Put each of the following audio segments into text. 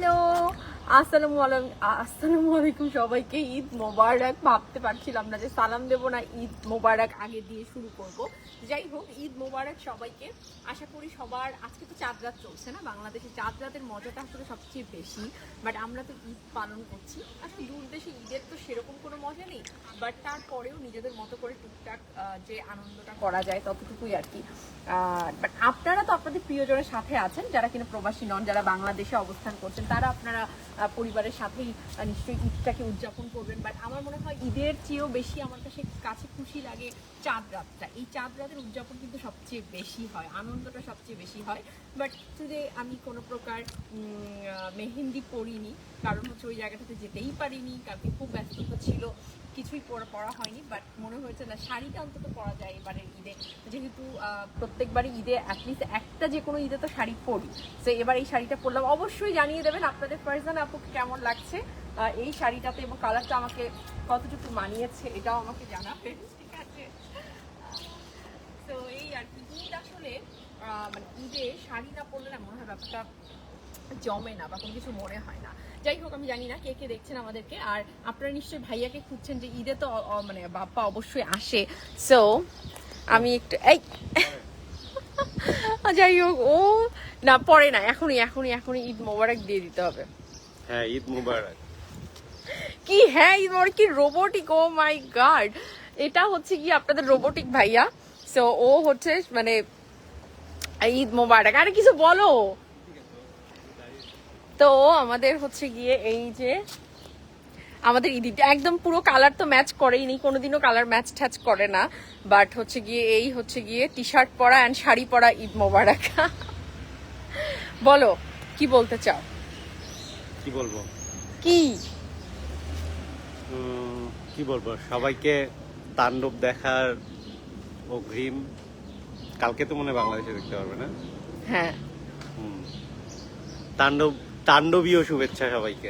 Hello! আসসালামু আলাইকুম আসসালামু আলাইকুম সবাইকে। ঈদ মোবারক, ভাবতে পারছিলাম না যে সালাম দেবো না, ঈদ মোবারক আগে দিয়ে শুরু করব। যাই হোক, ঈদ মোবারক সবাইকে। আশা করি সবার, আজকে তো চাঁদ রাত চলছে না? বাংলাদেশে চাঁদ রাতের মজাটা আসলে সবচেয়ে বেশি। বাট আমরা তো ঈদ পালন করছি। আসলে দূর দেশে ঈদের তো সেরকম কোনো মজা নেই। বাট তারপরেও নিজেদের মতো করে টুকটাক যে আনন্দটা করা যায় ততটুকুই আর কি। বাট আপনারা তো আপনাদের প্রিয়জনের সাথে আছেন, যারা কিনা প্রবাসী নন, যারা বাংলাদেশে অবস্থান করছেন, তারা আপনারা পরিবারের সাথেই নিশ্চয়ই ঈদটাকে উদযাপন করবেন। বাট আমার মনে হয় ঈদের চেয়েও বেশি আমার কাছে কাছে খুশি লাগে চাঁদ রাতটা। এই চাঁদ রাতের উদযাপন কিন্তু সবচেয়ে বেশি হয়, আনন্দটা সবচেয়ে বেশি হয়। বাট টুডে আমি কোনো প্রকার মেহেন্দি পরিনি, কারণ হচ্ছে ওই জায়গাটাতে যেতেই পারিনি, কারণ খুব ব্যস্ততা ছিল। কিছুই পরা হয়নি বাট মনে হয়েছে না, শাড়িটা অন্তত পরা যায় এবারের ঈদে। যেহেতু প্রত্যেকবারই ঈদে অ্যাটলিস্ট একটা যে কোনো ঈদে তো শাড়ি পরি। তো এবার এই শাড়িটা পরলাম। অবশ্যই জানিয়ে দেবেন আপনাদের ফারজান আপুকে কেমন লাগছে এই শাড়িটাতে এবং কালারটা আমাকে কতটুকু মানিয়েছে এটাও আমাকে জানাবেন। ঠিক আছে? তো এই আর কি, ঈদ আসলে মানে ঈদে শাড়ি না পরলে না মনে হয় ব্যাপারটা জমে না বা কোনো কিছু মনে হয় না। যাই হোক আমি জানি না কে কে দেখছেন আমাদেরকে আর আপনারা নিশ্চয়ই ভাইয়াকে খুঁজছেন যে ঈদে তো মানে বাপ্পা অবশ্যই আসে। সো আমি একটু এই! যাই হোক ও না পরে না এখনই এখনই এখনই ঈদ মোবারক দিয়ে দিতে হবে। হ্যাঁ ঈদ মুবারক। কি হ্যাঁ ঈদ মোবারক কি রোবোটিক ও মাই গড এটা হচ্ছে কি আপনাদের রোবোটিক ভাইয়া? সো ও হচ্ছে মানে ঈদ মোবারক। আরে কিছু বলো! তো আমাদের হচ্ছে গিয়ে এই যে আমাদের ঈদিটা একদম পুরো কালার তো ম্যাচ করেই নি কোনোদিনও কালার ম্যাচ ঠ্যাচ করে না বাট হচ্ছে গিয়ে এই হচ্ছে গিয়ে টি শার্ট পরা অ্যান্ড শাড়ি পরা ঈদ মোবারক। বলো কি বলতে চাও? কি বলব? কি? কি বলব? সবাইকে তাণ্ডব দেখার অগ্রিম। কালকে তো মনে হয় বাংলাদেশে দেখতে পারবে না? হ্যাঁ। হুম। তাণ্ডব তাণ্ডবীয় শুভেচ্ছা সবাইকে।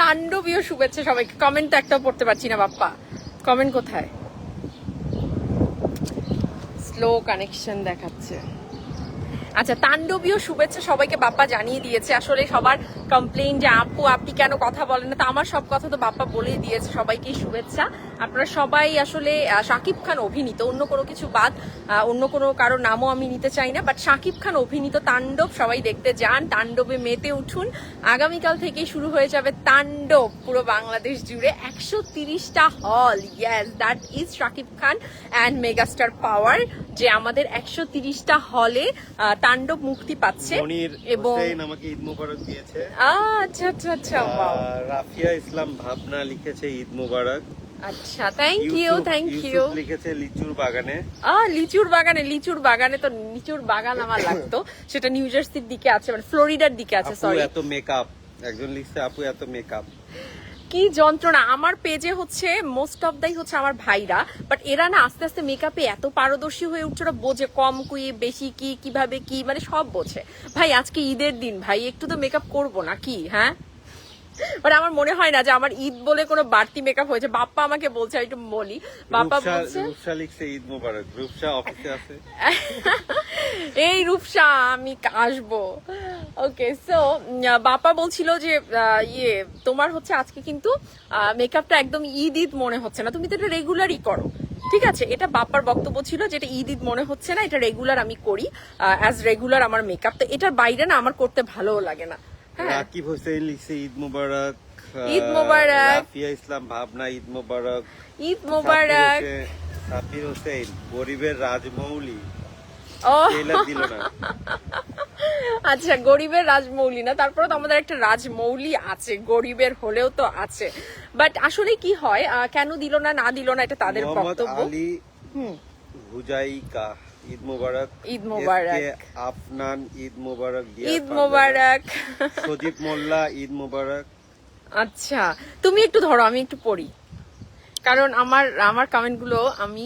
তাণ্ডবীয় শুভেচ্ছা সবাইকে। কমেন্ট একটাও পড়তে পারছি না, বাপ্পা। কমেন্ট কোথায়? স্লো কানেকশন দেখাচ্ছে। আচ্ছা তাণ্ডবীয় শুভেচ্ছা সবাইকে বাপ্পা জানিয়ে দিয়েছে। আসলে সবার কমপ্লেইন যে, আপু, আপনি কেন কথা বলেন না? তা আমার সব কথা তো বাপ্পা বলেই দিয়েছে সবাইকে শুভেচ্ছা। আপনারা সবাই আসলে শাকিব খান অভিনীত, অন্য কোনো কিছু বাদ অন্য কোনো কারও নামও আমি নিতে চাই না বাট শাকিব খান অভিনীত তাণ্ডব সবাই দেখতে যান, তাণ্ডবে মেতে উঠুন। আগামীকাল থেকেই শুরু হয়ে যাবে তাণ্ডব পুরো বাংলাদেশ জুড়ে। একশো তিরিশটা হল yes that is Shakib Khan and megastar power যে আমাদের একশো তিরিশটা হলে তাণ্ডব মুক্তি পাচ্ছে এবং আমাকে ঈদ মুবারক দিয়েছে। আচ্ছা আচ্ছা আচ্ছা রাফিয়া ইসলাম ভাবনা লিখেছে ঈদ মুবারক। আচ্ছা থ্যাংক ইউ থ্যাংক ইউ লিখেছে লিচুর বাগানে। আহ লিচুর বাগানে লিচুর বাগানে তো লিচুর বাগান আমার লাগতো। সেটা নিউ জার্সির দিকে আছে মানে ফ্লোরিডার দিকে আছে সরি এত মেকআপ একজন লিখছে আপু এত মেকআপ কি যন্ত্রণা? আমার পেজে হচ্ছে মোস্ট অফ দাই হচ্ছে আমার ভাইরা বাট এরা না আস্তে আস্তে মেকআপে এত পারদর্শী হয়ে উঠছে, ওরা বোঝে কম কুই বেশি কি, কীভাবে কি মানে সব বোঝে। ভাই, আজকে ঈদের দিন, ভাই, একটু তো মেকআপ করব না, কি হ্যাঁ? মানে আমার মনে হয় না যে আমার ঈদ বলে কোনো বাড়তি মেকআপ হয়েছে। বাপ্পা আমাকে বলছে আমি একটু বলি। বাপ্পা বলছে রূপসা লিখছে ঈদ মুবারক। রূপসা অফিসে আছে। এই রূপসা আমি আসব। ওকে সো বাপ্পা বলছিল যে ইয়ে তোমার হচ্ছে আজকে কিন্তু মেকআপটা একদম ঈদ ঈদ মনে হচ্ছে না। তুমি তো এটা রেগুলারই করো। ঠিক আছে? এটা বাপ্পার বক্তব্য ছিল যে এটা ঈদ ঈদ মনে হচ্ছে না এটা রেগুলার আমি করি অ্যাজ রেগুলার আমার মেকআপ তো এটার বাইরে না আমার করতে ভালোও লাগে না। রাকিব হোসেন লিখছে ঈদ মুবারক ঈদ মুবারক। রাফিয়া ইসলাম ভাবনা ঈদ মুবারক। ঈদ মোবারক। সাব্বির হোসেন- গরিবের রাজমৌলি। দিল না। আচ্ছা গরিবের রাজমৌলি না তারপরে তো আমাদের একটা রাজমৌলি আছে গরিবের হলেও তো আছে। বাট আসলে কি হয় কেন দিল না না দিল না এটা তাদের বক্তব্য? হুজাইকা ঈদ মুবারক ঈদ মোবারক। আফনান ঈদ মুবারক ঈদ মুবারক। সজীব মোল্লা ঈদ মুবারক। আচ্ছা তুমি একটু ধরো আমি একটু পড়ি। কারণ আমার আমার কমেন্টগুলো আমি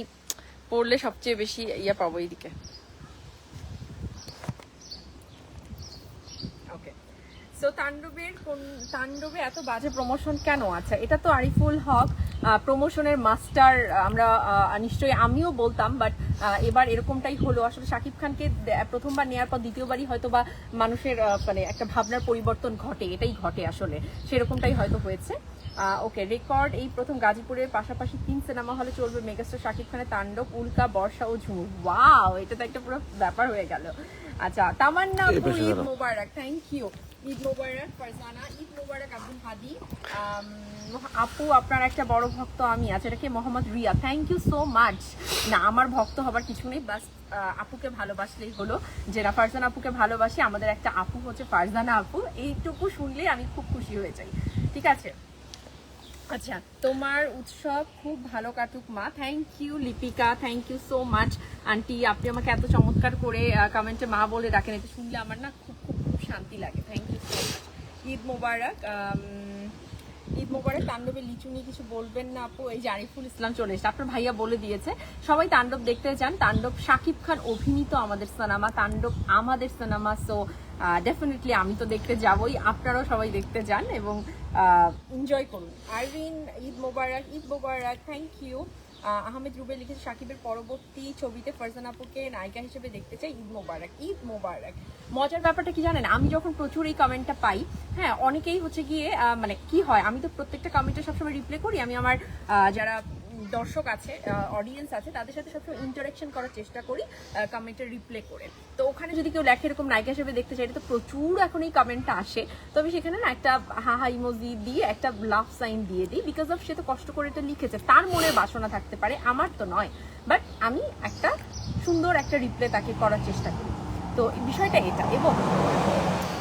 পড়লে সবচেয়ে বেশি ইয়া পাবো এইদিকে। সো তাণ্ডবের কোন তাণ্ডবে এত বাজে প্রমোশন কেন? আচ্ছা এটা তো আরিফুল হক প্রমোশনের মাস্টার আমরা নিশ্চয়ই আমিও বলতাম বাট এবার এরকমটাই হলো। আসলে শাকিব খানকে প্রথমবার নেওয়ার পর দ্বিতীয়বারই হয়তো বা মানুষের মানে একটা ভাবনার পরিবর্তন ঘটে এটাই ঘটে আসলে। সেরকমটাই হয়তো হয়েছে। ওকে রেকর্ড এই প্রথম গাজীপুরের পাশাপাশি তিন সিনেমা হলে চলবে মেগাস্টার শাকিব খানের তাণ্ডব উল্কা বর্ষা ও ঝুমুর। ওয়াও এটা তো একটা পুরো ব্যাপার হয়ে গেল। আচ্ছা তামান্না। Mubarak thank you Eid Mubarak, Farzana, Eid Mubarak, Abdul Hadi. আপু, আপনার একটা বড় ভক্ত আমি আচ্ছা এটা কি Mohammad Riya. Thank you so much না, আমার ভক্ত হবার কিছু নেই, বাস আপুকে ভালোবাসলেই হলো। যে ফারজানা আপুকে ভালোবাসি, আমাদের একটা আপু হচ্ছে ফারজানা আপু। এইটুকু শুনলেই আমি খুব খুশি হয়ে যাই। ঠিক আছে? আচ্ছা তোমার উৎসব খুব ভালো কাটুক, মা। Thank you Lipika. Thank you so much aunty. আপনি আমাকে এত চমৎকার করে কমেন্টে মা বলে ডাকেন, এটা শুনলে আমার না খুব খুব শান্তি লাগে। Thank you so much Eid Mubarak Eid Mubarak, তাণ্ডবে লিচু নিয়ে কিছু বলবেন না আপু? এই যে আরিফুল ইসলাম চলে এসেছে। আপনার ভাইয়া বলে দিয়েছে, সবাই তাণ্ডব দেখতে চান তাণ্ডব, শাকিব খান অভিনীত আমাদের সিনেমা, তাণ্ডব আমাদের সিনেমা সো ডেফিনেটলি আমি তো দেখতে যাবই। আপনারাও সবাই দেখতে যান এবং এনজয় করুন। আরভিন ঈদ মোবারক ঈদ মোবারক থ্যাংক ইউ আহমেদ রুবে লিখেছে, সাকিবের পরবর্তী ছবিতে ফারজান আপুকে নায়িকা হিসেবে দেখতে চাই, ঈদ মোবারক ঈদ মোবারক। মজার ব্যাপারটা কি জানেন, আমি যখন প্রচুর এই কমেন্টটা পাই হ্যাঁ অনেকেই হচ্ছে গিয়ে মানে কি হয়, আমি তো প্রত্যেকটা কমেন্টটা সবসময় রিপ্লাই করি, আমি আমার যারা দর্শক আছে অডিয়েন্স আছে, তাদের সাথে সবসময় ইন্টারাকশন করার চেষ্টা করি কমেন্টের রিপ্লে করে। তো ওখানে যদি কেউ লেখে এরকম নায়িকা হিসেবে দেখতে চাই এটা তো প্রচুর এখন এই কমেন্টটা আসে। তবে সেখানে না একটা হাহা ইমোজি দিয়ে একটা লাভ সাইন দিয়ে দিই বিকজ অফ সে তো কষ্ট করে এটা লিখেছে। তার মনে বাসনা থাকতে পারে, আমার তো নয়। বাট আমি একটা সুন্দর একটা রিপ্লে তাকে করার চেষ্টা করি। তো বিষয়টা এটা। এবং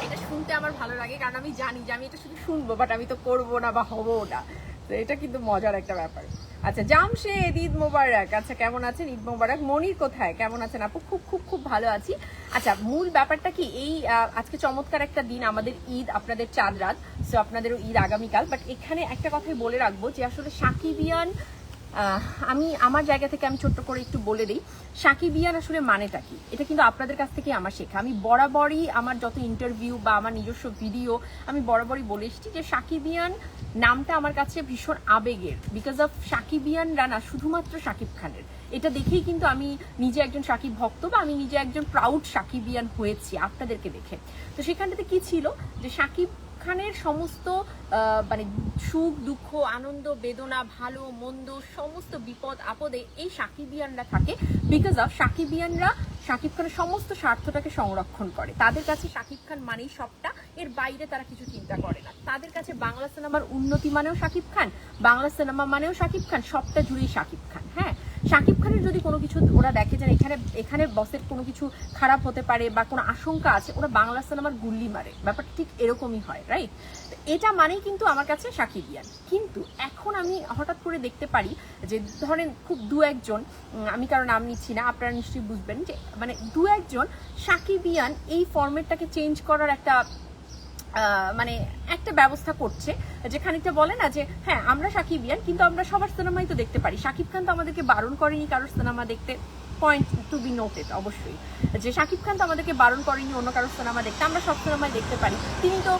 এটা শুনতে আমার ভালো লাগে, কারণ আমি জানি যে আমি এটা শুধু শুনব বাট আমি তো করব না বা হব না। তো এটা কিন্তু মজার একটা ব্যাপার। আচ্ছা জামশেদ, ঈদ মোবারক। আচ্ছা কেমন আছেন? ঈদ মোবারক। মনির কোথায়? কেমন আছেন আপু? খুব খুব খুব ভালো আছি। আচ্ছা মূল ব্যাপারটা কি? এই আজকে চমৎকার একটা দিন, আমাদের ঈদ, আপনাদের চাঁদ রাত। সো আপনাদেরও ঈদ আগামীকাল। বাট এখানে একটা কথাই বলে রাখব যে, আসলে সাকিবিয়ান আমি আমার জায়গা থেকে আমি ছোট্ট করে একটু বলে দিই। সাকিবিয়ান আসলে মানেটা কি? এটা কিন্তু আপনাদের কাছ থেকে আমার শেখা। আমি বরাবরই আমার যত ইন্টারভিউ বা আমার নিজস্ব ভিডিও আমি বরাবরই বলে এসেছি যে সাকিবিয়ান নামটা আমার কাছে ভীষণ আবেগের। বিকজ অফ সাকিবিয়ানরা রানা শুধুমাত্র সাকিব খানের। এটা দেখেই কিন্তু আমি নিজে একজন সাকিব ভক্ত বা আমি নিজে একজন প্রাউড সাকিবিয়ান হয়েছি আপনাদেরকে দেখে। তো সেখানটাতে কি ছিল? যে সাকিব খানের সমস্ত মানে সুখ, দুঃখ, আনন্দ, বেদনা, ভালো, মন্দ, সমস্ত বিপদ, আপদে এই সাকিবিয়ানরা থাকে বিকজ অফ সাকিবিয়ানরা সাকিব খানের সমস্ত স্বার্থটাকে সংরক্ষণ করে। তাদের কাছে সাকিব খান মানেই সবটা। এর বাইরে তারা কিছু চিন্তা করে না। তাদের কাছে বাংলা সিনেমার উন্নতি মানেও সাকিব খান, বাংলা সিনেমা মানেও সাকিব খান, সবটা জুড়েই সাকিব খান হ্যাঁ? সাকিব খানের যদি কোনো কিছু ওরা দেখে যে এখানে এখানে বসের কোনো কিছু খারাপ হতে পারে বা কোনো আশঙ্কা আছে, ওরা বাংলা সিনেমার গুল্লি মারে। ব্যাপারটা ঠিক এরকমই হয় রাইট এটা মানেই কিন্তু আমার কাছে সাকিবিয়ান কিন্তু এখন আমি হঠাৎ করে দেখতে পারি যে, ধরেন খুব দু একজন আমি কারও নাম নিচ্ছি না, আপনারা নিশ্চয়ই বুঝবেন যে মানে দু একজন সাকিবিয়ান এই ফরম্যাটটাকে চেঞ্জ করার একটা মানে একটা ব্যবস্থা করছে যে খানিকটা বলে না যে হ্যাঁ আমরা সাকিবিয়ান কিন্তু আমরা সবার সিনেমাই তো দেখতে পারি। সাকিব খান তো আমাদেরকে বারণ করেনি কারোর সিনেমা দেখতে। পয়েন্ট টু বি নোটেড অবশ্যই। যে সাকিব খান তো আমাদেরকে বারণ করেনি, অন্য কারোর সিনেমা দেখতে। আমরা সব সিনেমাই দেখতে পারি। তিনি তো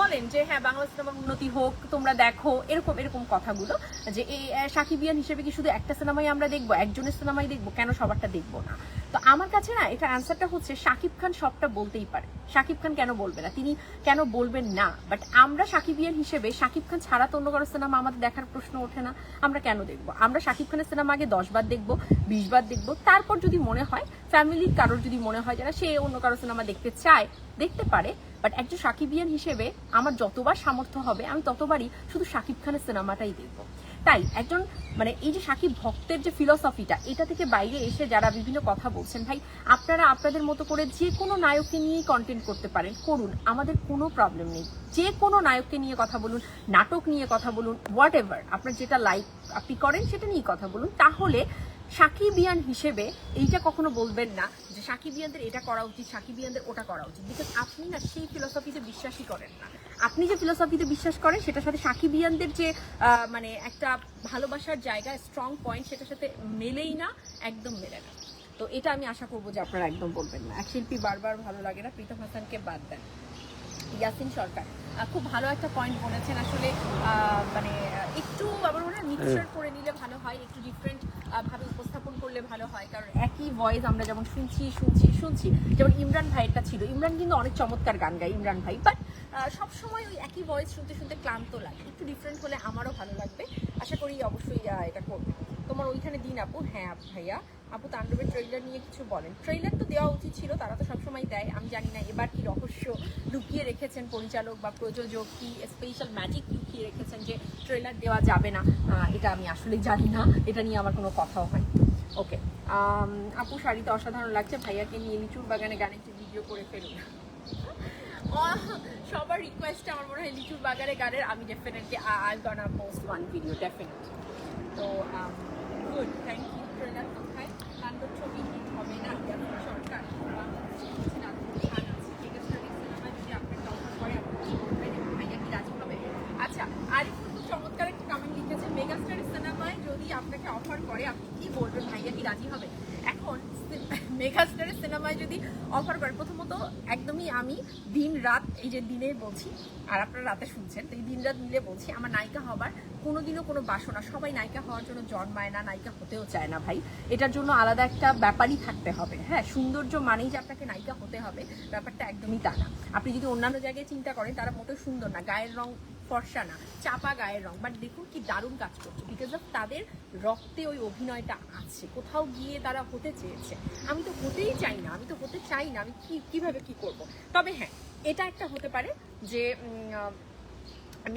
বলেন যে হ্যাঁ বাংলা সিনেমার উন্নতি হোক, তোমরা দেখো, এরকম এরকম কথাগুলো যে এই সাকিবিয়ান হিসেবে কি শুধু একটা সিনেমাই আমরা দেখব, একজনের সিনেমাই দেখব, কেন সবারটা দেখব না? তো আমার কাছে না, এটা অ্যান্সারটা হচ্ছে সাকিব খান সবটা বলতেই পারে। সাকিব খান কেন বলবে না? তিনি কেন বলবেন না? বাট আমরা সাকিবিয়ান হিসেবে সাকিব খান ছাড়া তো অন্য কারও সিনেমা আমাদের দেখার প্রশ্ন ওঠে না। আমরা কেন দেখব? আমরা সাকিব খানের সিনেমা আগে দশ বার দেখব, বিশ বার দেখব। তারপর যদি মনে হয় ফ্যামিলির কারোর যদি মনে হয় যারা সে অন্য কারও সিনেমা দেখতে চায়, দেখতে পারে। বাট একজন সাকিবিয়ান হিসেবে আমার যতবার সামর্থ্য হবে, আমি ততবারই শুধু সাকিব খানের সিনেমাটাই দেখব। তাই একজন মানে এই যে সাকিব ভক্তের যে ফিলসফিটা এটা থেকে বাইরে এসে যারা বিভিন্ন কথা বলছেন, ভাই, আপনারা আপনাদের মতো করে যে কোনো নায়ককে নিয়েই কন্টেন্ট করতে পারেন, করুন, আমাদের কোনো প্রবলেম নেই। যে কোনো নায়ককে নিয়ে কথা বলুন, নাটক নিয়ে কথা বলুন হোয়াট এভার আপনার যেটা লাইক আপনি করেন, সেটা নিয়ে কথা বলুন। তাহলে সাকিবিয়ান হিসেবে এইটা কখনো বলবেন না যে সাকিবিয়ানদের এটা করা উচিত, সাকিবিয়ানদের ওটা করা উচিত। বিকজ আপনি না সেই ফিলোসফিতে বিশ্বাসই করেন না। আপনি যে ফিলোসফিতে বিশ্বাস করেন, সেটার সাথে সাকিবিয়ানদের যে মানে একটা ভালোবাসার জায়গা স্ট্রং পয়েন্ট সেটার সাথে মেলেই না, একদম মেলে না। তো এটা আমি আশা করব যে আপনারা একদম বলবেন না। এক শিল্পী বারবার ভালো লাগে না, প্রীতম হাসানকে বাদ দেন। ইয়াসিন সরকার। খুব ভালো একটা পয়েন্ট বলেছেন আসলে মানে একটু আমার মনে হয়। মিক্সচার করে নিলে ভালো হয় একটু ডিফারেন্ট ভাবে উপস্থাপন করলে ভালো হয়। কারণ একই ভয়েস আমরা যেমন শুনছি শুনছি শুনছি যেমন ইমরান ভাইয়েরটা ছিল। ইমরান কিন্তু অনেক চমৎকার গান গায় ইমরান ভাই। বাট সবসময় ওই একই ভয়েস শুনতে শুনতে ক্লান্ত লাগে। একটু ডিফারেন্ট হলে আমারও ভালো লাগবে। আশা করি অবশ্যই এটা করবে। তোমার ওইখানে দিন আপু? হ্যাঁ ভাইয়া। আপু তাণ্ডবের ট্রেইলার নিয়ে কিছু বলেন। ট্রেইলার তো দেওয়া উচিত ছিল, তারা তো সবসময় দেয়। আমি জানি না এবার কি রহস্য লুকিয়ে রেখেছেন পরিচালক বা প্রযোজক, কি স্পেশাল ম্যাজিক লুকিয়ে রেখেছেন যে ট্রেলার দেওয়া যাবে না। এটা আমি আসলে জানি না। এটা নিয়ে আমার কোনো কথাও হয় ওকে আপু, শাড়িতে অসাধারণ লাগছে। ভাইয়াকে নিয়ে লিচুর বাগানে গানে একটি ভিডিও করে ফেলুন। সবার রিকোয়েস্টে আমার মনে হয় লিচুর বাগানে গানের, আমি definitely I gonna post one video definitely তো গুড থ্যাংক ইউ ট্রেলার কোথায় তাণ্ডব ছবি হিট হবে না ইয়াসিন সরকার বাংলাদেশে কিছু না গান আছে ঠিক আছে সিনেমা যদি আপনার দরকার পড়ে আপনি কি করবেন এবং ভাইয়া কি রাজি হবে আচ্ছা আর একটু খুব চমৎকার একটা কমেন্ট লিখেছে মেগাস্টার সিনেমায় যদি আপনাকে অফার করে আপনি কি বলবেন ভাইয়া কি রাজি হবে এখন মেগাস্টারের সিনেমায় যদি অফার করে প্রথমত একদমই আমি দিন রাত, এই যে দিনে বলছি, আর আপনারা রাতে শুনছেন, তো এই দিন রাত মিলে বলছি, আমার নায়িকা হবার কোনোদিনও কোনো বাসনা, সবাই নায়িকা হওয়ার জন্য জন্মায় না, নায়িকা হতেও চায় না ভাই। এটার জন্য আলাদা একটা ব্যাপারই থাকতে হবে হ্যাঁ? সৌন্দর্য মানেই যে আপনাকে নায়িকা হতে হবে, ব্যাপারটা একদমই তা না। আপনি যদি অন্যান্য জায়গায় চিন্তা করেন, তারা মোটেও সুন্দর না। গায়ের রং ফর্সা না, চাপা গায়ের রং। বাট দেখুন কি দারুণ কাজ করছে বিকজ অফ তাদের রক্তে ওই অভিনয়টা আছে। কোথাও গিয়ে তারা হতে চেয়েছে। আমি তো হতেই চাই না, আমি তো হতে চাই না, আমি কি, কীভাবে কি করব? তবে হ্যাঁ এটা একটা হতে পারে যে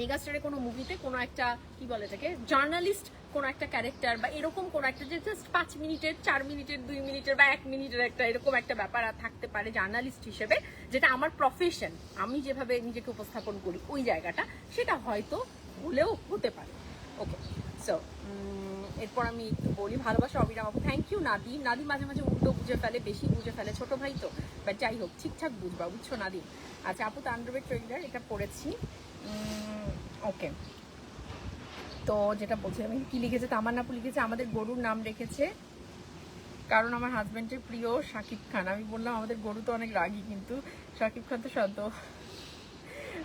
মেগাস্টারে কোনো মুভিতে কোনো একটা, কি বলে এটাকে জার্নালিস্ট কোনো একটা ক্যারেক্টার বা এরকম কোনো একটা যে জাস্ট পাঁচ মিনিটের, চার মিনিটের, দুই মিনিটের বা এক মিনিটের একটা এরকম একটা ব্যাপার থাকতে পারে জার্নালিস্ট হিসেবে, যেটা আমার প্রফেশন আমি যেভাবে নিজেকে উপস্থাপন করি ওই জায়গাটা, সেটা হয়তো হলেও হতে পারে। ওকে সো এরপর আমি একটু বলি, ভালোবাসা অবিরাম আপু থ্যাংক ইউ নাদিম নাদি মাঝে মাঝে উল্টো বুঝে ফেলে, বেশি বুঝে ফেলে, ছোট ভাই তো। বাট যাই হোক, ঠিকঠাক বুঝবা, বুঝছ নাদিম আচ্ছা আপু তাণ্ডবের ট্রেলার এটা পড়েছি। ওকে তো যেটা বলছি, আমি কি লিখেছে? তামান্না আপু লিখেছে, আমাদের গরুর নাম রেখেছে। কারণ আমার হাজবেন্ডের প্রিয় শাকিব খান। আমি বললাম, আমাদের গরু তো অনেক রাগী কিন্তু শাকিব খান তো সদ্য।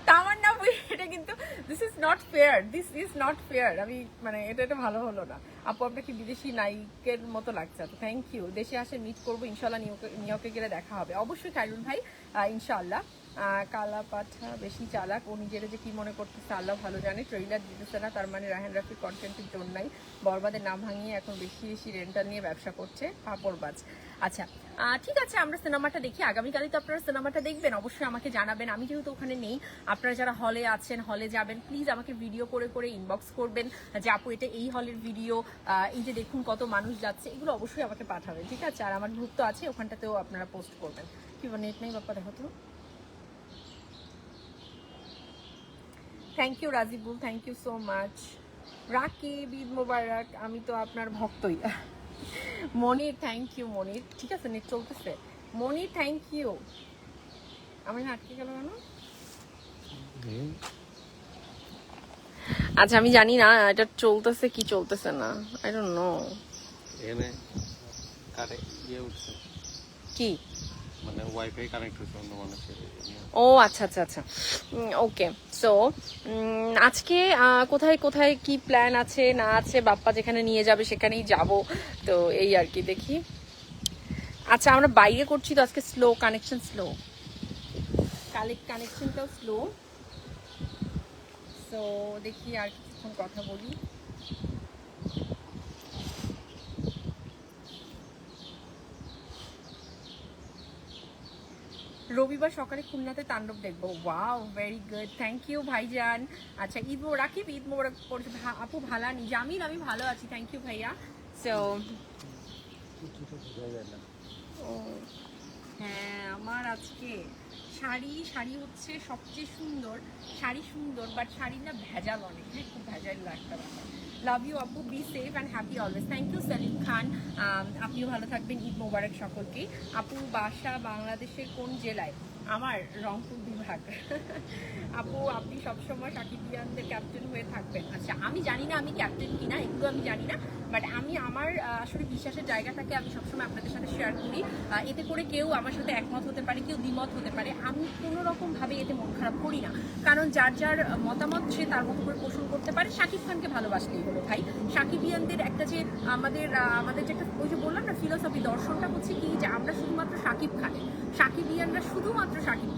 তামান্না আপু এটা কিন্তু this is not fair this is not fair আমি মানে এটা এটা ভালো হলো না। আপু আপনাকে বিদেশি নায়িকের মতো লাগছে? তো থ্যাংক ইউ দেশে আসে মিট করব, ইনশাল্লাহ নিউকে নিউইয়র্কে গেলে দেখা হবে। অবশ্যই খাইরুল ভাই ইনশাল্লাহ। কালা পাঠা বেশি চালাক। ও নিজেরা যে কি মনে করতেছে, আল্লাহ ভালো জানে। ট্রেইলার দিতেছে না, তার মানে রাহেন রাফির কন্টেন্টের জন্যই বরবাদের নাম ভাঙিয়ে এখন বেশি বেশি রেন্টাল নিয়ে ব্যবসা করছে পাপড়বাজ। আচ্ছা ঠিক আছে, আমরা সিনেমাটা দেখি। আগামীকালই তো আপনারা সিনেমাটা দেখবেন, অবশ্যই আমাকে জানাবেন। আমি যেহেতু ওখানে নেই, আপনারা যারা হলে আছেন হলে যাবেন প্লিজ আমাকে ভিডিও করে করে ইনবক্স করবেন যে, আপু, এটা এই হলের ভিডিও এই যে দেখুন কত মানুষ যাচ্ছে। এগুলো অবশ্যই আমাকে পাঠাবেন, ঠিক আছে? আর আমার গ্রুপ আছে, ওখানটাতেও আপনারা পোস্ট করবেন। কি নেট নেই বাপ্পা, দেখো thank you Rajibul thank you so much Rakib Eid Mubarak আমি তো আপনার ভক্তই। মনির থ্যাংক ইউ মনির ঠিক আছে নেট চলতেছে। মনির থ্যাংক ইউ আমি না আটকে গেল কেন? আচ্ছা আমি জানি না এটা চলতেছে কি চলতেছে না। আই ডোন্ট নো এখানে কারে ইয়ে উঠছে। কি? মানে ওয়াইফাই কানেক্ট হচ্ছে অন্য মানুষের। ও আচ্ছা আচ্ছা আচ্ছা। ওকে সো আজকে কোথায় কোথায় কি প্ল্যান আছে, না আছে? বাপ্পা যেখানে নিয়ে যাবে সেখানেই যাব। তো এই আর কি, দেখি। আচ্ছা আমরা বাইরে করছি তো আজকে স্লো কানেকশন স্লো কানেকশনটাও স্লো সো দেখি আর কিছুক্ষণ কথা বলি। রবিবার সকালে খুলনাতে তাণ্ডব দেখব। Wow very good thank you ভাইজান। আচ্ছা ঈদ মো রাখিব ঈদ ভা- আপু ভালানি, জামিন, আমি ভালো আছি। থ্যাংক ইউ ভাইয়া। সো হ্যাঁ আমার আজকে শাড়ি শাড়ি হচ্ছে সবচেয়ে সুন্দর। শাড়ি সুন্দর বাট শাড়ি না ভেজাল অনেক। হ্যাঁ খুব ভেজাল একটা ব্যাপার লাভ ইউ আপু be safe and happy always thank you Selim Khan আপনিও ভালো থাকবেন। ঈদ মোবারক সকলকে। আপু, বাসা বাংলাদেশের কোন জেলায়? আমার রংপুর বিভাগ আপু, আপনি সবসময় সাকিব সাকিবিয়ানদের ক্যাপ্টেন হয়ে থাকবেন। আচ্ছা আমি জানি না আমি ক্যাপ্টেন কিনা, এগুলো আমি জানি না বাট আমি আমার আসলে বিশ্বাসের জায়গাটাকে আমি সবসময় আপনাদের সাথে শেয়ার করি। এতে করে কেউ আমার সাথে একমত হতে পারে, কেউ দ্বিমত হতে পারে। আমি কোনো রকম ভাবে এতে মন খারাপ করি না। কারণ যার যার মতামত সে তার মতো করে পোষণ করতে পারে। শাকিব খানকে ভালোবাসলেই হলো, ভাই। সাকিবিয়ানদের একটা যে আমাদের আমাদের যে একটা, ওই যে বললাম না ফিলোসফি দর্শনটা হচ্ছে কি, যে আমরা শুধুমাত্র সাকিব খানের। সাকিবিয়ানরা শুধুমাত্র সাকিব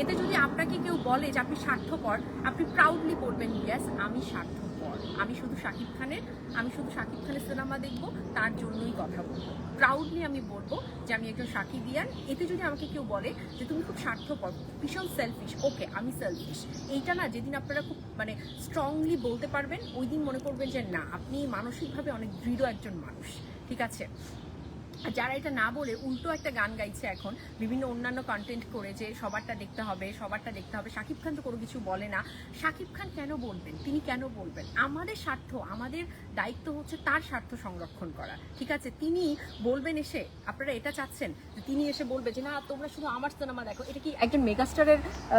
এতে যদি আপনাকে কেউ বলে যে আপনি স্বার্থপর, আপনি প্রাউডলি বলবেন ইয়েস আমি স্বার্থপর। আমি শুধু শাকিব খানের, আমি শুধু শাকিব খানের সিনেমা দেখব, তার জন্যই কথা বলব। প্রাউডলি আমি বলব যে আমি একজন সাকিবিয়ান এতে যদি আমাকে কেউ বলে যে তুমি খুব স্বার্থপর, ভীষণ সেলফিশ ওকে আমি সেলফিশ এইটা না যেদিন আপনারা খুব মানে স্ট্রংলি বলতে পারবেন, ওই দিন মনে করবেন যে না, আপনি মানসিকভাবে অনেক দৃঢ় একজন মানুষ। ঠিক আছে? যারা এটা না বলে উল্টো একটা গান গাইছে এখন, বিভিন্ন অন্যান্য কন্টেন্ট করে যে সবারটা দেখতে হবে, সবারটা দেখতে হবে। শাকিব খান তো কোনো কিছু বলে না। শাকিব খান কেন বলবেন? তিনি কেন বলবেন? আমাদের স্বার্থ, আমাদের দায়িত্ব হচ্ছে তার স্বার্থ সংরক্ষণ করা। ঠিক আছে? তিনি বলবেন এসে, আপনারা এটা চাচ্ছেন যে তিনি এসে বলবে যে, না, তোমরা শুধু আমার সিনেমা দেখো। এটা কি একজন মেগাস্টারের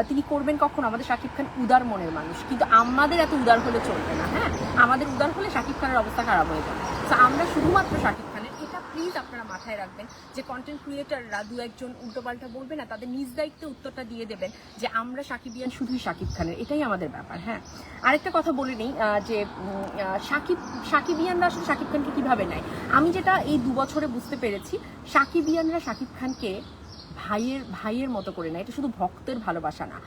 তিনি করবেন কখন? আমাদের শাকিব খান উদার মনের মানুষ। কিন্তু আমাদের এত উদার হলে চলবে না হ্যাঁ? আমাদের উদার হলে শাকিব খানের অবস্থা খারাপ হয়ে যাবে। তো আমরা শুধুমাত্র শাকিব প্লিজ আপনারা মাথায় রাখবেন যে কন্টেন্ট ক্রিয়েটাররা দু একজন উল্টোপাল্টা বলবে না, তাদের নিজ দায়িত্বে উত্তরটা দিয়ে দেবেন যে আমরা সাকিবিয়ান শুধুই শাকিব খানের, এটাই আমাদের ব্যাপার হ্যাঁ। আরেকটা কথা বলে নিই যে সাকিব সাকিবিয়ানরা আসলে সাকিব খানকে কীভাবে নেয়? আমি যেটা এই দু বছরে বুঝতে পেরেছি সাকিবিয়ানরা সাকিব খানকে ভাইয়ের ভাইয়ের মতো করে না, এটা শুধু ভক্তের ভালোবাসা না।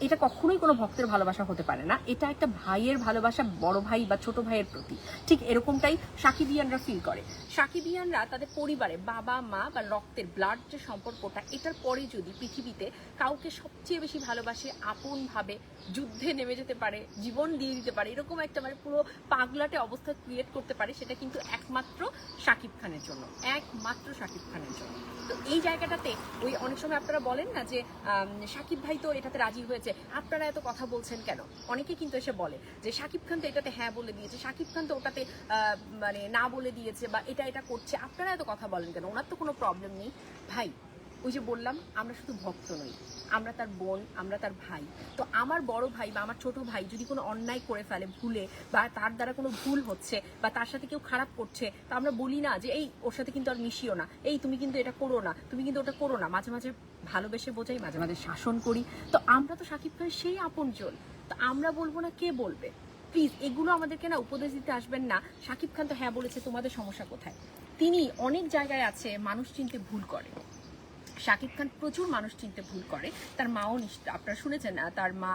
এটা কখনোই কোনো ভক্তের ভালোবাসা হতে পারে না। এটা একটা ভাইয়ের ভালোবাসা, বড় ভাই বা ছোট ভাইয়ের প্রতি। ঠিক এরকমটাই সাকিবিয়ানরা ফিল করে। সাকিবিয়ানরা তাদের পরিবারে বাবা, মা বা রক্তের ব্লাড যে সম্পর্কটা, এটার পরে যদি পৃথিবীতে কাউকে সবচেয়ে বেশি ভালোবাসে, আপন ভাবে যুদ্ধে নেমে যেতে পারে, জীবন দিয়ে দিতে পারে, এরকম একটা মানে পুরো পাগলাটে অবস্থা ক্রিয়েট করতে পারে, সেটা কিন্তু একমাত্র শাকিব খানের জন্য। একমাত্র শাকিব খানের জন্য। তো এই জায়গাটাতে ওই অনেক সময় আপনারা বলেন না যে সাকিব ভাই তো এটাতে রাজি হয়েছে। আপনারা এত কথা বলছেন কেন? অনেকে কিন্তু এসে বলে যে, সাকিব খান তো এটাতে হ্যাঁ বলে দিয়েছে, সাকিব খান তো ওটাতে মানে না বলে দিয়েছে বা এটা এটা করছে। আপনারা এত কথা বলেন কেন? ওনার তো কোনো প্রবলেম নেই। ভাই ওই যে বললাম, আমরা শুধু ভক্ত নই, আমরা তার বোন, আমরা তার ভাই। তো আমার বড় ভাই বা আমার ছোট ভাই যদি কোনো অন্যায় করে ফেলে, ভুলে বা তার দ্বারা কোনো ভুল হচ্ছে বা তার সাথে কেউ খারাপ করছে, তো আমরা বলি না যে, এই, ওর সাথে কিন্তু আর মিশিও না। এই, তুমি কিন্তু এটা করো না, তুমি কিন্তু ওটা করো না। মাঝে মাঝে ভালোবেসে বোঝাই, মাঝে মাঝে শাসন করি। তো আমরা তো সাকিব খানের সেই আপনজন। তো আমরা বলব না কে বলবে? প্লিজ এগুলো আমাদেরকে না উপদেশ দিতে আসবেন না। সাকিব খান তো হ্যাঁ বলেছে, তোমাদের সমস্যা কোথায়? তিনি অনেক জায়গায় আছে মানুষ চিনতে ভুল করে। শাকিব খান প্রচুর মানুষ চিনতে ভুল করে। তার মাও আপনারা শুনেছেন তার মা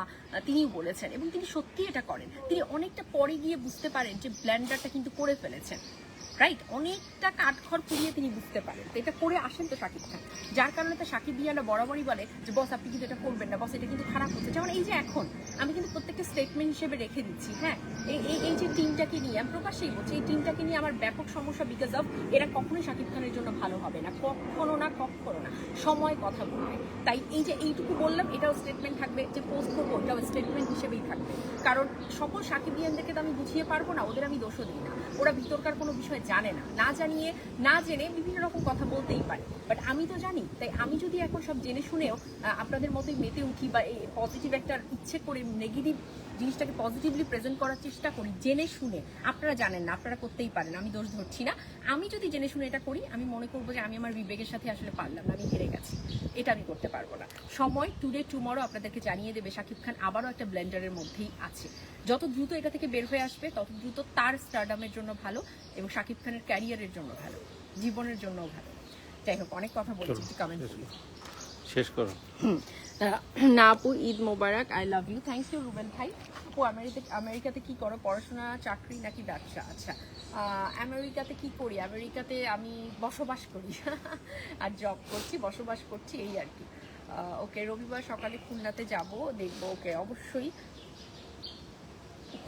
তিনিও বলেছেন এবং তিনি সত্যি এটা করেন। তিনি অনেকটা পরে গিয়ে বুঝতে পারেন যে ব্ল্যান্ডারটা কিন্তু করে ফেলেছেন। রাইট অনেকটা কাঠখড় পুড়িয়ে তিনি বুঝতে পারেন। তো এটা করে আসেন তো শাকিব খান। যার কারণে তো শাকিব বিয়ানা বরাবরই বলে যে, বস, আপনি কিন্তু এটা করবেন না। বস, এটা কিন্তু খারাপ হচ্ছে। যেমন এই যে এখন, আমি কিন্তু প্রত্যেকটা স্টেটমেন্ট হিসেবে রেখে দিচ্ছি হ্যাঁ? এই এই যে টিমটাকে নিয়ে, আমি প্রকাশ্যেই বলছি, এই টিমটাকে নিয়ে আমার ব্যাপক সমস্যা বিকজ অফ এরা কখনোই শাকিব খানের জন্য ভালো হবে না। কখনো না কখনো না। সময় কথা বলবে। তাই এই যে এইটুকু বললাম, এটাও স্টেটমেন্ট থাকবে যে পোস্ট করব, এটাও স্টেটমেন্ট হিসেবেই থাকবে। কারণ সকল সাকিবিয়ানদেরকে তো আমি বুঝিয়ে পারব না, ওদের আমি দোষও দিই না। ওরা ভিতরকার কোনো বিষয় জানে না। না জানিয়ে, না জেনে বিভিন্ন রকম কথা বলতেই পারে। বাট আমি তো জানি, তাই আমি যদি এখন সব জেনে শুনেও আপনাদের মতোই মেতে উঠি বা এই পজিটিভ একটা ইচ্ছে করে নেগেটিভ জিনিসটাকে পজিটিভলি প্রেজেন্ট করার চেষ্টা করি জেনে শুনে। আপনারা জানেন না আপনারা করতেই পারেন আমি দোষ ধরছি না। আমি যদি জেনে শুনে এটা করি আমি মনে করব যে আমি আমার বিবেকের সাথে আসলে পারলাম না আমি হেরে গেছি। এটা আমি করতে পারব না। সময় টুডে টুমরো আপনাদেরকে জানিয়ে দেবে শাকিব খান আবারও একটা ব্লেন্ডারের মধ্যেই আছে। যত দ্রুত এটা থেকে বের হয়ে আসবে তত দ্রুত তার স্টারডামের জন্য ভালো এবং শাকিব খানের ক্যারিয়ারের জন্য ভালো জীবনের জন্যও ভালো। যাই হোক অনেক কথা বলেছি কমেন্ট শেষ করো না আপু Eid Mubarak I love you thank you Ruben ভাই। আপু, আমেরিকাতে আমেরিকাতে কি করো? পড়াশোনা, চাকরি নাকি ব্যবসা? আচ্ছা আমেরিকাতে কি করি? আমেরিকাতে আমি বসবাস করি। আর জব করছি, বসবাস করছি, এই আর কি। ওকে রবিবার সকালে খুলনাতে যাব, দেখব ওকে অবশ্যই।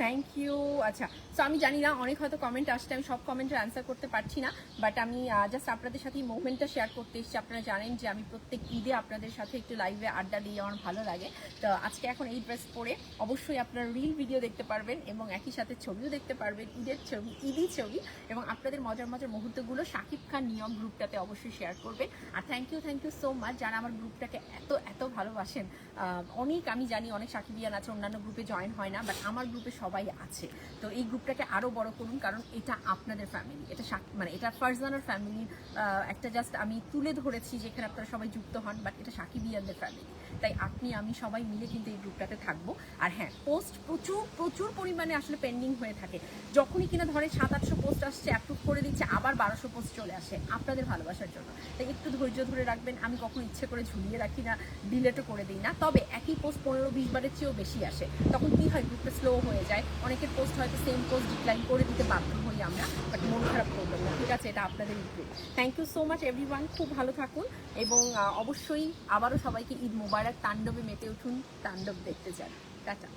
থ্যাংক ইউ আচ্ছা তো আমি জানি না, অনেক হয়তো কমেন্ট আসছে, আমি সব কমেন্টের অ্যান্সার করতে পারছি না বাট আমি জাস্ট আপনাদের সাথে এই মোমেন্টটা শেয়ার করতে এসেছি। আপনারা জানেন যে আমি প্রত্যেক ঈদে আপনাদের সাথে একটু লাইভে আড্ডা দিয়ে আমার ভালো লাগে। তো আজকে এখন এই ড্রেস পরে অবশ্যই আপনারা রিল ভিডিও দেখতে পারবেন এবং একই সাথে ছবিও দেখতে পারবেন, ঈদের ছবি ঈদি ছবি এবং আপনাদের মজার মজার মুহূর্তগুলো শাকিব খান নিয়ম গ্রুপটাতে অবশ্যই শেয়ার করবেন। আর thank you thank you so much যারা আমার গ্রুপটাকে এত এত ভালোবাসেন। অনেক, আমি জানি অনেক সাকিবিয়ান আছে, অন্যান্য গ্রুপে জয়েন হয় না বাট আমার গ্রুপে সবাই আছে। তো এই গ্রুপটাকে আরও বড় করুন, কারণ এটা আপনাদের ফ্যামিলি এটা মানে এটা ফারজানার ফ্যামিলির একটা জাস্ট আমি তুলে ধরেছি যেখানে আপনারা সবাই যুক্ত হন বাট এটা সাকিবিয়ানদের ফ্যামিলি তাই আপনি, আমি সবাই মিলে কিন্তু এই গ্রুপটাতে থাকব। আর হ্যাঁ পোস্ট প্রচুর প্রচুর পরিমাণে আসলে পেন্ডিং হয়ে থাকে। যখনই কিনা ধরে সাত, আটশো পোস্ট আসছে অ্যাপ্রুভ করে দিচ্ছে, আবার বারোশো পোস্ট চলে আসে আপনাদের ভালোবাসার জন্য। তাই একটু ধৈর্য ধরে রাখবেন, আমি কখনো ইচ্ছে করে ঝুলিয়ে রাখি না ডিলেটও করে দিই না। তবে একই পোস্ট পনেরো, বিশ বারের চেয়েও বেশি আসে। তখন কি হয় গ্রুপটা স্লো হয়ে যায়। অনেকের পোস্ট হয়তো সেম পোস্ট ডিক্লাইন করে দিতে বাধ্য হই আমরা বাট মন খারাপ করবেন না। ঠিক আছে, এটা আপনাদের YouTube thank you so much everyone খুব ভালো থাকুন এবং অবশ্যই আবারও সবাইকে ঈদ মোবারক, তাণ্ডবে মেতে উঠুন, তাণ্ডব দেখতে যান। টাটা।